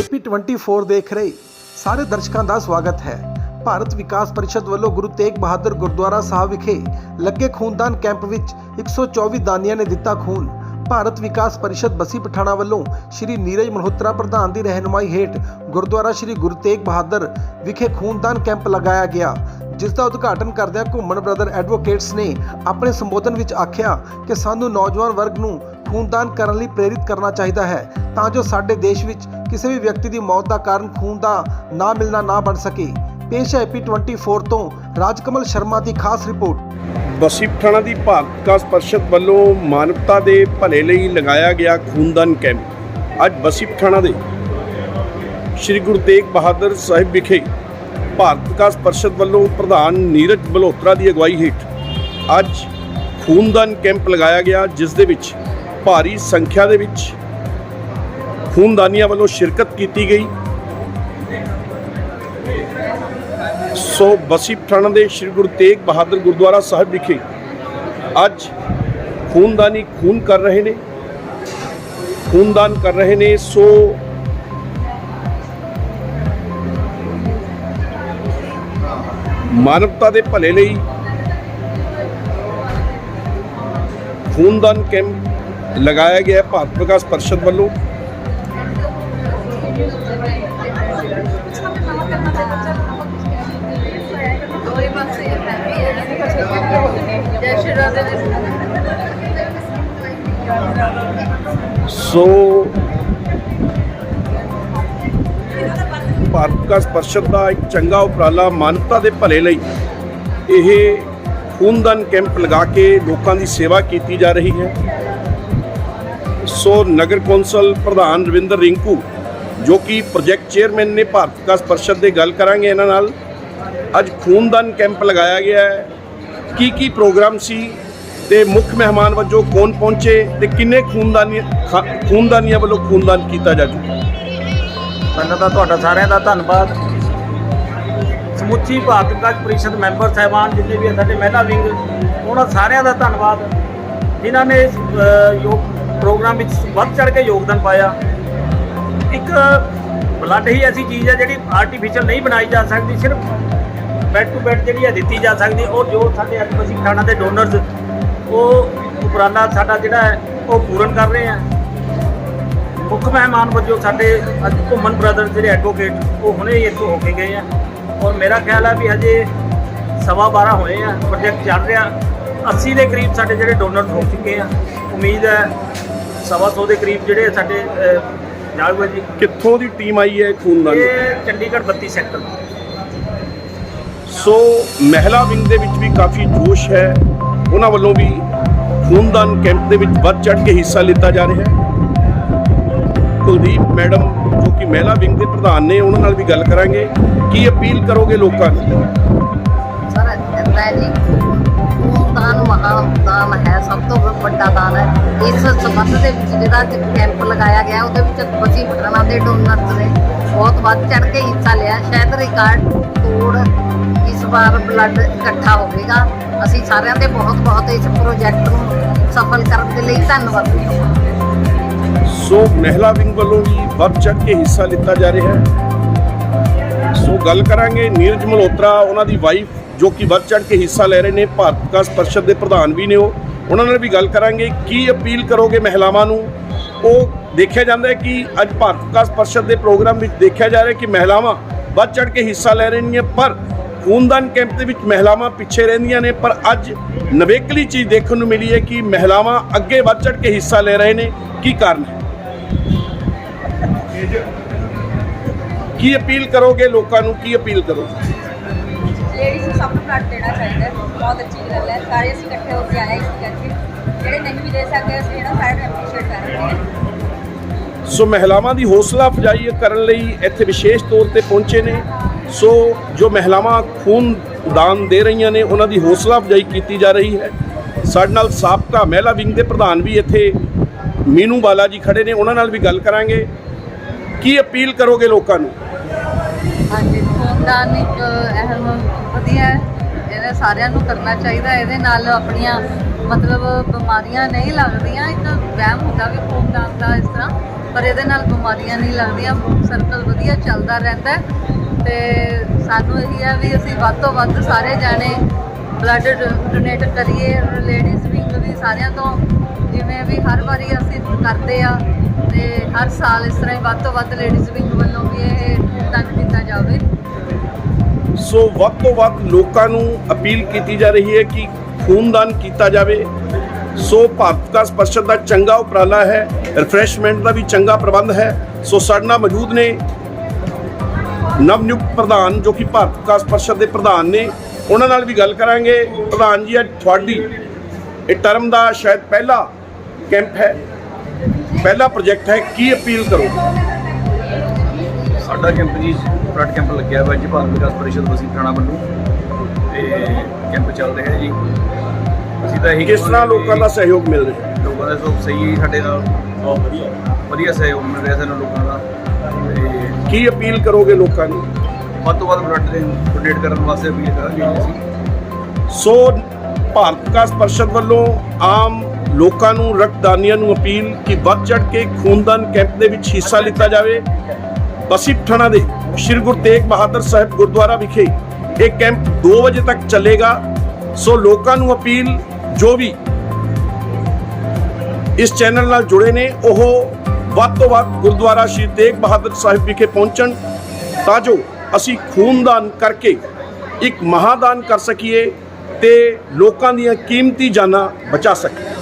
AP24 ਦੇਖ ਰਹੇ। ਸਾਰੇ ਦਰਸ਼ਕਾਂ ਦਾ ਸਵਾਗਤ ਹੈ। ਭਾਰਤ ਵਿਕਾਸ ਪਰਿਸ਼ਦ ਵੱਲੋਂ ਗੁਰੂ ਤੇਗ ਬਹਾਦਰ ਗੁਰਦੁਆਰਾ ਸਾਹਿਬ ਵਿਖੇ ਲੱਗੇ ਖੂਨਦਾਨ ਕੈਂਪ ਵਿੱਚ 124 ਦਾਨੀਆਂ ਨੇ ਦਿੱਤਾ ਖੂਨ। ਭਾਰਤ ਵਿਕਾਸ ਪਰਿਸ਼ਦ ਬਸੀ ਪਠਾਣਾ ਵੱਲੋਂ ਸ਼੍ਰੀ ਨੀਰਜ ਮਲਹੋਤਰਾ ਪ੍ਰਧਾਨ ਦੀ ਰਹਿਨੁਮਾਈ ਹੇਠ ਗੁਰਦੁਆਰਾ ਸ਼੍ਰੀ ਗੁਰੂ ਤੇਗ ਬਹਾਦਰ ਵਿਖੇ ਖੂਨਦਾਨ ਕੈਂਪ ਲਗਾਇਆ ਗਿਆ, ਜਿਸ ਦਾ ਉਦਘਾਟਨ ਕਰਦਿਆਂ ਘੁੰਮਣ ਬ੍ਰਦਰ ਐਡਵੋਕੇਟਸ ਨੇ ਆਪਣੇ ਸੰਬੋਧਨ ਵਿੱਚ ਆਖਿਆ ਕਿ ਸਾਨੂੰ ਨੌਜਵਾਨ ਵਰਗ ਨੂੰ ਖੂਨਦਾਨ ਕਰਨ ਲਈ ਪ੍ਰੇਰਿਤ ਕਰਨਾ ਚਾਹੀਦਾ ਹੈ, ਤਾਂ ਜੋ ਸਾਡੇ ਦੇਸ਼ ਵਿੱਚ ਕਿਸੇ ਵੀ ਵਿਅਕਤੀ ਦੀ ਮੌਤ ਦਾ ਕਾਰਨ ਖੂਨ ਦਾ ਨਾ ਮਿਲਣਾ ਨਾ ਬਣ ਸਕੇ। ਪੇਸ਼ ਹੈ ਪੀ24 ਤੋਂ ਰਾਜਕਮਲ ਸ਼ਰਮਾ ਦੀ ਖਾਸ ਰਿਪੋਰਟ। ਬਸੀ ਪਠਾਣਾ ਦੀ ਭਾਰਤ ਵਿਕਾਸ ਪਰਿਸ਼ਦ ਵੱਲੋਂ ਮਾਨਵਤਾ ਦੇ ਭਲੇ ਲਈ ਲਗਾਇਆ ਗਿਆ ਖੂਨਦਾਨ ਕੈਂਪ। ਅੱਜ ਬਸੀ ਥਾਣਾ ਦੇ ਸ੍ਰੀ ਗੁਰੂ ਤੇਗ ਬਹਾਦਰ ਸਾਹਿਬ ਵਿਖੇ ਭਾਰਤ ਵਿਕਾਸ ਪਰਿਸ਼ਦ ਵੱਲੋਂ ਪ੍ਰਧਾਨ ਨੀਰਜ ਮਲਹੋਤਰਾ ਦੀ ਅਗਵਾਈ ਹੇਠ ਅੱਜ ਖੂਨਦਾਨ ਕੈਂਪ ਲਗਾਇਆ ਗਿਆ, ਜਿਸ ਦੇ ਵਿੱਚ ਭਾਰੀ ਸੰਖਿਆ ਦੇ ਵਿੱਚ ਖੂਨਦਾਨੀਆਂ ਵੱਲੋਂ ਸ਼ਿਰਕਤ ਕੀਤੀ ਗਈ। ਸੋ ਬਸੀ ਪਠਾਣਾ ਦੇ ਸ੍ਰੀ ਗੁਰੂ ਤੇਗ ਬਹਾਦਰ ਗੁਰਦੁਆਰਾ ਸਾਹਿਬ ਵਿਖੇ ਅੱਜ ਖੂਨਦਾਨੀ ਖੂਨ ਕਰ ਰਹੇ ਨੇ, ਖੂਨਦਾਨ ਕਰ ਰਹੇ ਨੇ। ਸੋ ਮਾਨਵਤਾ ਦੇ ਭਲੇ ਲਈ ਖੂਨਦਾਨ ਕੈਂਪ ਲਗਾਇਆ ਗਿਆ ਭਾਰਤ ਵਿਕਾਸ ਪਰਿਸ਼ਦ ਵੱਲੋਂ। ਸੋ ਭਾਰਤ ਵਿਕਾਸ ਪਰਿਸ਼ਦ ਦਾ ਇੱਕ ਚੰਗਾ ਉਪਰਾਲਾ ਮਾਨਵਤਾ ਦੇ ਭਲੇ ਲਈ ਇਹ ਖੂਨਦਾਨ ਕੈਂਪ ਲਗਾ ਕੇ ਲੋਕਾਂ ਦੀ ਸੇਵਾ ਕੀਤੀ ਜਾ ਰਹੀ ਹੈ। ਸੋ ਨਗਰ ਕੌਂਸਲ ਪ੍ਰਧਾਨ ਰਵਿੰਦਰ ਰਿੰਕੂ ਜੋ ਕਿ ਪ੍ਰੋਜੈਕਟ ਚੇਅਰਮੈਨ ਨੇ ਭਾਰਤ ਵਿਕਾਸ ਪਰਿਸ਼ਦ ਦੇ ਗੱਲ ਕਰਾਂਗੇ ਇਹਨਾਂ ਨਾਲ। ਅੱਜ ਖੂਨਦਾਨ ਕੈਂਪ ਲਗਾਇਆ ਗਿਆ ਹੈ। ਕੀ ਕੀ ਪ੍ਰੋਗਰਾਮ ਸੀ ਤੇ ਮੁੱਖ ਮਹਿਮਾਨ ਵਜੋਂ ਕੌਣ ਪਹੁੰਚੇ ਤੇ ਕਿੰਨੇ ਖੂਨਦਾਨੀ ਖਾ- ਖੂਨਦਾਨੀਆਂ ਵੱਲੋਂ ਖੂਨਦਾਨ ਕੀਤਾ ਜਾ ਚੁੱਕਾ? ਪਹਿਲਾਂ ਤਾਂ ਤੁਹਾਡਾ ਸਾਰਿਆਂ ਦਾ ਧੰਨਵਾਦ। ਸਮੁੱਚੀ ਭਾਰਤ ਵਿਕਾਸ ਪਰਿਸ਼ਦ ਮੈਂਬਰ ਸਾਹਿਬਾਨ ਜਿੰਨੇ ਵੀ ਹੈ ਸਾਡੇ ਮਹਿਲਾ ਵਿੰਗ ਉਹਨਾਂ ਸਾਰਿਆਂ ਦਾ ਧੰਨਵਾਦ। ਜਿਨ੍ਹਾਂ ਨੇ ਇਸ ਅ, ਯੋਗ ਪ੍ਰੋਗਰਾਮ ਵਿੱਚ ਵੱਧ ਚੜ ਕੇ ਯੋਗਦਾਨ ਪਾਇਆ। ਇੱਕ ਬਲੱਡ ਹੀ ਐਸੀ ਚੀਜ਼ ਹੈ ਜਿਹੜੀ ਆਰਟੀਫੀਸ਼ੀਅਲ ਨਹੀਂ ਬਣਾਈ ਜਾ ਸਕਦੀ, ਸਿਰਫ ਬੈਡ ਟੂ ਬੈਡ ਜਿਹੜੀ ਹੈ ਦਿੱਤੀ ਜਾ ਸਕਦੀ ਔਰ ਜੋ ਸਾਡੇ ਅਕਬਸੀ ਖਾਣਾ ਦੇ ਡੋਨਰਸ ਉਹ ਉਪਰਾਲਾ ਸਾਡਾ ਜਿਹੜਾ ਹੈ, ਉਹ ਪੂਰਨ ਕਰ ਰਹੇ ਆ। ਮੁੱਖ ਮਹਿਮਾਨ ਵਜੋਂ ਸਾਡੇ ਅੱਜ ਘੁੰਮਣ ਬ੍ਰਦਰ ਜਿਹੜੇ ਐਡਵੋਕੇਟ ਉਹ ਹੁਣੇ ਹੀ ਇੱਥੋਂ ਹੋ ਕੇ ਗਏ ਆ। ਔਰ ਮੇਰਾ ਖਿਆਲ ਹੈ ਵੀ ਹਜੇ ਸਵਾ 12 ਹੋਏ ਆ ਪ੍ਰੋਜੈਕਟ ਚੱਲ ਰਿਹਾ। 80 ਦੇ ਕਰੀਬ ਸਾਡੇ ਜਿਹੜੇ ਡੋਨਰ ਹੋ ਚੁੱਕੇ ਆ। ਉਮੀਦ ਹੈ ਸਵਾ ਸੌ ਦੇ ਕਰੀਬ ਜਿਹੜੇ ਸਾਡੇ ਜੀ। ਕਿੱਥੋਂ ਦੀ ਟੀਮ ਆਈ ਹੈ ਖੂਨਦਾਨ? ਇਹ ਚੰਡੀਗੜ੍ਹ 32 ਸੈਕਟਰ। ਸੋ ਮਹਿਲਾ ਵਿੰਗ ਦੇ ਵਿੱਚ ਵੀ ਕਾਫੀ ਜੋਸ਼ ਹੈ। ਉਹਨਾਂ ਵੱਲੋਂ ਵੀ ਖੂਨਦਾਨ ਕੈਂਪ ਦੇ ਵਿੱਚ ਵੱਧ ਚੜ ਕੇ ਹਿੱਸਾ ਲਿੱਤਾ ਜਾ ਰਿਹਾ ਹੈ। ਕੁਲਦੀਪ ਮੈਡਮ ਜੋ ਕਿ ਮਹਿਲਾ ਵਿੰਗ ਦੇ ਪ੍ਰਧਾਨ ਨੇ ਉਹਨਾਂ ਨਾਲ ਵੀ ਗੱਲ ਕਰਾਂਗੇ। ਕੀ ਅਪੀਲ ਕਰੋਗੇ ਲੋਕਾਂ ਨੂੰ? ਮਹਾਦਾਨ ਹੈ ਸਭ ਤੋਂ ਵੱਡਾ ਦਾਨ ਹੈ। ਇਸ ਸੰਬੰਧ ਦੇ ਵਿੱਚ ਜਿਹੜਾ ਕੈਂਪ ਲਗਾਇਆ ਗਿਆ, ਉਹਦੇ ਵਿੱਚ ਬਸੀ ਪਠਾਣਾ ਦੇ ਡੋਨਰਸ ਨੇ ਬਹੁਤ ਵੱਧ ਚੜ ਕੇ ਹਿੱਸਾ ਲਿਆ। ਸ਼ਾਇਦ ਰਿਕਾਰਡ ਤੋੜ ਇਸ ਵਾਰ ਬਲੱਡ ਇਕੱਠਾ ਹੋਵੇਗਾ। ਅਸੀਂ ਸਾਰਿਆਂ ਦੇ ਬਹੁਤ ਬਹੁਤ ਇਸ ਪ੍ਰੋਜੈਕਟ ਨੂੰ ਸਫਲ ਕਰਨ ਦੇ ਲਈ ਧੰਨਵਾਦ ਸੋ ਮਹਿਲਾ ਵਿੰਗ ਵੱਲੋਂ ਵੀ ਵੱਧ ਚੜ ਕੇ ਹਿੱਸਾ ਲਿੱਤਾ ਜਾ ਰਿਹਾ ਹੈ। ਸੋ ਗੱਲ ਕਰਾਂਗੇ ਨੀਰਜ ਮਲਹੋਤਰਾ, ਉਹਨਾਂ ਦੀ ਵਾਈਫ ਜੋ ਕਿ ਵੱਧ ਚੜ ਕੇ ਹਿੱਸਾ ਲੈ ਰਹੇ ਨੇ, ਭਾਰਤ ਵਿਕਾਸ ਪਰਿਸ਼ਦ ਦੇ ਪ੍ਰਧਾਨ ਵੀ ਨੇ ਉਹ। ਉਹਨਾਂ ਨਾਲ ਵੀ ਗੱਲ ਕਰਾਂਗੇ, ਕੀ ਅਪੀਲ ਕਰੋਗੇ ਮਹਿਲਾਵਾਂ ਨੂੰ? ਉਹ ਦੇਖਿਆ ਜਾਂਦਾ ਹੈ ਕਿ ਅੱਜ ਭਾਰਤ ਵਿਕਾਸ ਪਰਿਸ਼ਦ ਦੇ ਪ੍ਰੋਗਰਾਮ ਵਿੱਚ ਦੇਖਿਆ ਜਾ ਰਿਹਾ ਕਿ ਮਹਿਲਾਵਾਂ ਵੱਧ ਚੜ ਕੇ ਹਿੱਸਾ ਲੈ ਰਹੀਆਂ ਪਰ ਖੂਨਦਾਨ ਕੈਂਪ ਦੇ ਵਿੱਚ ਮਹਿਲਾਵਾਂ ਪਿੱਛੇ ਰਹਿੰਦੀਆਂ ਨੇ। ਪਰ ਅੱਜ ਨਵੇਕਲੀ ਚੀਜ਼ ਦੇਖਣ ਨੂੰ ਮਿਲੀ ਹੈ ਕਿ ਮਹਿਲਾਵਾਂ ਅੱਗੇ ਵੱਧ ਚੜ ਕੇ ਹਿੱਸਾ ਲੈ ਰਹੇ ਨੇ। ਕੀ ਕਾਰਨ ਹੈ? ਕੀ ਅਪੀਲ ਕਰੋਗੇ ਲੋਕਾਂ ਨੂੰ? ਕੀ ਅਪੀਲ ਕਰੋਗੇ? ਲੇਡੀਜ਼ ਨੂੰ ਸਭ ਨੂੰ ਬਲੱਡ ਦੇਣਾ ਚਾਹੀਦਾ ਹੈ। ਬਹੁਤ ਅੱਛੀ ਗੱਲ ਹੈ। ਸਾਰੇ ਅਸੀਂ ਇਕੱਠੇ ਹੋ ਕੇ ਆਏ ਇਸ ਕਰਕੇ। ਜਿਹੜੇ ਨਹੀਂ ਵੀ ਦੇ ਸਕਦੇ, ਅਸੀਂ ਇਹਨਾਂ ਸਾਰਿਆਂ ਨੂੰ ਐਪਰੀਸ਼ੀਏਟ ਕਰ ਰਹੇ ਹਾਂ। ਸੋ ਮਹਿਲਾਵਾਂ ਦੀ ਹੌਸਲਾ ਅਫਜ਼ਾਈ ਕਰਨ ਲਈ ਇੱਥੇ ਵਿਸ਼ੇਸ਼ ਤੌਰ ਤੇ ਪਹੁੰਚੇ ਨੇ। ਸੋ ਜੋ ਮਹਿਲਾਵਾਂ ਖੂਨ ਦਾਨ ਦੇ ਰਹੀਆਂ ਨੇ, ਉਹਨਾਂ ਦੀ ਹੌਸਲਾ ਅਫਜ਼ਾਈ ਕੀਤੀ ਜਾ ਰਹੀ ਹੈ। ਸਾਡੇ ਨਾਲ ਸਾਬਕਾ ਮਹਿਲਾ ਵਿੰਗ ਦੇ ਪ੍ਰਧਾਨ ਵੀ ਇੱਥੇ ਮੀਨੂ ਬਾਲਾ ਜੀ ਖੜੇ ਨੇ। ਉਹਨਾਂ ਨਾਲ ਵੀ ਗੱਲ ਕਰਾਂਗੇ। ਕੀ ਅਪੀਲ ਕਰੋਗੇ ਲੋਕਾਂ ਨੂੰ? ਹਾਂਜੀ, ਖੂਨਦਾਨ ਇੱਕ ਅਹਿਮ, ਵਧੀਆ ਹੈ। ਇਹਨੇ ਸਾਰਿਆਂ ਨੂੰ ਕਰਨਾ ਚਾਹੀਦਾ ਇਹਦੇ ਨਾਲ ਆਪਣੀਆਂ ਮਤਲਬ ਬਿਮਾਰੀਆਂ ਨਹੀਂ ਲੱਗਦੀਆਂ। ਇੱਕ ਵਹਿਮ ਹੁੰਦਾ ਵੀ ਖੂਨਦਾਨ ਦਾ ਇਸ ਤਰ੍ਹਾਂ, ਪਰ ਇਹਦੇ ਨਾਲ ਬਿਮਾਰੀਆਂ ਨਹੀਂ ਲੱਗਦੀਆਂ। ਸਰਕਲ ਵਧੀਆ ਚੱਲਦਾ ਰਹਿੰਦਾ ਹੈ। ਤੇ ਸਾਨੂੰ ਇਹੀ ਹੈ ਵੀ ਅਸੀਂ ਵੱਧ ਤੋਂ ਵੱਧ ਸਾਰੇ ਜਾਣੇ ਬਲੱਡ ਡੋਨੇਟ ਕਰੀਏ। ਲੇਡੀਜ਼ ਵਿੰਗ ਵੀ ਸਾਰਿਆਂ ਤੋਂ। ਜਿਵੇਂ ਵੀ ਹਰ ਵਾਰੀ ਅਸੀਂ ਕਰਦੇ ਆ, ਤੇ ਹਰ ਸਾਲ ਇਸ ਤਰ੍ਹਾਂ ਹੀ ਵੱਧ ਤੋਂ ਵੱਧ ਲੇਡੀਜ਼ ਵਿੰਗ ਵੱਲੋਂ ਵੀ ਇਹ ਖੂਨਦਾਨ ਕੀਤਾ ਜਾਵੇ। ਸੋ ਵੱਧ ਤੋਂ ਵੱਧ ਲੋਕਾਂ ਨੂੰ ਅਪੀਲ ਕੀਤੀ ਜਾ ਰਹੀ ਹੈ ਕਿ ਖੂਨਦਾਨ ਕੀਤਾ ਜਾਵੇ। ਸੋ ਭਾਰਤ ਵਿਕਾਸ ਪਰਿਸ਼ਦ ਦਾ ਚੰਗਾ ਉਪਰਾਲਾ ਹੈ ਰਿਫਰੈਸ਼ਮੈਂਟ ਦਾ ਵੀ ਚੰਗਾ ਪ੍ਰਬੰਧ ਹੈ। ਸੋ ਸਾਡੇ ਨਾਲ ਮੌਜੂਦ ਨੇ ਨਵ ਨਿਯੁਕਤ ਪ੍ਰਧਾਨ ਜੋ ਕਿ ਭਾਰਤ ਵਿਕਾਸ ਪਰਿਸ਼ਦ ਦੇ ਪ੍ਰਧਾਨ ਨੇ। ਉਹਨਾਂ ਨਾਲ ਵੀ ਗੱਲ ਕਰਾਂਗੇ। ਪ੍ਰਧਾਨ ਜੀ, ਅੱਜ ਤੁਹਾਡੀ ਇਹ ਟਰਮ ਦਾ ਸ਼ਾਇਦ ਪਹਿਲਾ ਕੈਂਪ ਹੈ। ਪਹਿਲਾ ਪ੍ਰੋਜੈਕਟ ਹੈ। ਕੀ ਅਪੀਲ ਕਰੋ ਸਾਡਾ ਕੈਂਪ ਜੀ ਬਲੱਡ ਕੈਂਪ ਲੱਗਿਆ ਹੋਇਆ ਜੀ ਭਾਰਤ ਵਿਕਾਸ ਪਰਿਸ਼ਦ ਵਸੀ ਥਾਣਾ ਵੱਲੋਂ। ਤੇ ਕੈਂਪ ਚੱਲ ਰਿਹਾ ਜੀ। ਅਸੀਂ ਤਾਂ ਇਹੀ ਕਿਸ ਤਰ੍ਹਾਂ ਲੋਕਾਂ ਦਾ ਸਹਿਯੋਗ ਮਿਲ ਰਿਹਾ? ਹੈ ਲੋਕਾਂ ਦਾ ਸਭ ਸਹੀ ਸਾਡੇ ਨਾਲ। ਬਹੁਤ ਵਧੀਆ। ਵਧੀਆ ਸਹਿਯੋਗ ਮਿਲ ਰਿਹਾ ਸਾਨੂੰ ਲੋਕਾਂ ਦਾ। ਤੇ ਕੀ ਅਪੀਲ ਕਰੋਗੇ ਲੋਕਾਂ ਨੂੰ? ਵੱਧ ਤੋਂ ਵੱਧ ਬਲੱਡ ਦੇ ਡੋਨੇਟ ਕਰਨ ਵਾਸਤੇ ਅਪੀਲ ਕਰਾਂਗੇ ਜੀ ਅਸੀਂ। ਸੋ ਭਾਰਤ ਵਿਕਾਸ ਪਰਿਸ਼ਦ ਵੱਲੋਂ ਆਮ ਲੋਕਾਂ ਨੂੰ ਰਕਤਦਾਨੀਆਂ ਨੂੰ ਅਪੀਲ ਕਿ ਵੱਧ ਚੜ ਕੇ ਖੂਨਦਾਨ ਕੈਂਪ ਦੇ ਵਿੱਚ ਹਿੱਸਾ ਲਿੱਤਾ ਜਾਵੇ। ਬਸੀ ਪਠਾਣਾ ਦੇ ਸ਼੍ਰੀ ਗੁਰੂ ਤੇਗ ਬਹਾਦਰ ਸਾਹਿਬ ਗੁਰਦੁਆਰਾ ਵਿਖੇ ਇਹ ਕੈਂਪ 2 ਵਜੇ ਤੱਕ ਚੱਲੇਗਾ। ਸੋ ਲੋਕਾਂ ਨੂੰ ਅਪੀਲ, ਜੋ ਵੀ ਇਸ ਚੈਨਲ ਨਾਲ ਜੁੜੇ ਨੇ, ਉਹ ਵੱਧ ਤੋਂ ਵੱਧ ਗੁਰਦੁਆਰਾ ਸ਼੍ਰੀ ਤੇਗ ਬਹਾਦਰ ਸਾਹਿਬ ਵਿਖੇ ਪਹੁੰਚਣ, ਤਾਂ ਜੋ ਅਸੀਂ ਖੂਨਦਾਨ ਕਰਕੇ ਇੱਕ ਮਹਾਦਾਨ ਕਰ ਸਕੀਏ ਤੇ ਲੋਕਾਂ ਦੀਆਂ ਕੀਮਤੀ ਜਾਨਾਂ ਬਚਾ ਸਕੀਏ।